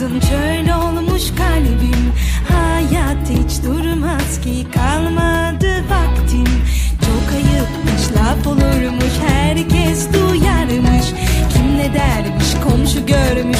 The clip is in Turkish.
Kızım çöl olmuş kalbim. Hayat hiç durmaz ki kalmadı vaktim. Çok ayıpmış laf olurmuş herkes duyarmış. Kim ne dermiş komşu görmüş